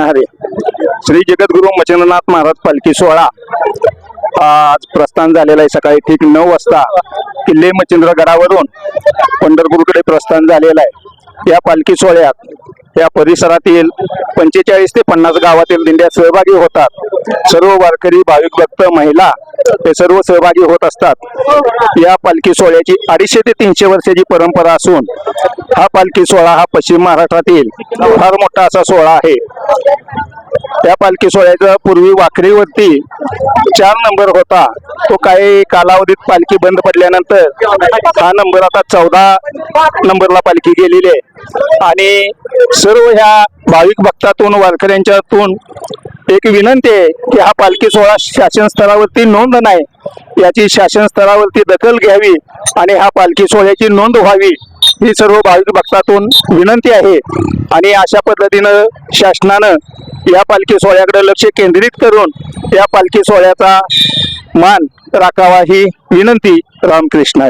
हरे श्री जगद्गुरु मच्छिंद्रनाथ महाराज पालखी सोहळा आज प्रस्थान झालेला आहे सकाळी ठीक नऊ वाजता. किल्ले मच्छिंद्रगडावरून पंढरपूरकडे प्रस्थान झालेलं आहे. या पालखी सोहळ्यात या परिसरातील पंचेचाळीस ते पन्नास गावातील दिंड्या सहभागी होतात. सर्व वारकरी भाविक भक्त महिला ते सर्व सहभागी होत असतात. या पालखी सोहळ्याची अडीचशे ते तीनशे वर्षाची परंपरा असून हा पालखी सोहळा हा पश्चिम महाराष्ट्रातील फार मोठा असा सोहळा आहे. त्या पालखी सोहळ्याचा पूर्वी वाखरीवरती चार नंबर होता. तो काही कालावधीत पालखी बंद पडल्यानंतर हा नंबर आता चौदा नंबरला पालखी गेलेली आहे. आणि सर्व ह्या भाविक भक्तातून वारकऱ्यांच्यातून एक विनंती आहे की हा पालखी सोहळा शासन स्तरावरती नोंद नाही. याची शासन स्तरावरती दखल घ्यावी आणि हा पालखी सोहळ्याची नोंद व्हावी ही सर्व भाविक भक्तातून विनंती आहे. आणि अशा पद्धतीनं शासनानं या पालखी सोहळ्याकडे लक्ष केंद्रित करून या पालखी सोहळ्याचा मान राखावा ही विनंती रामकृष्ण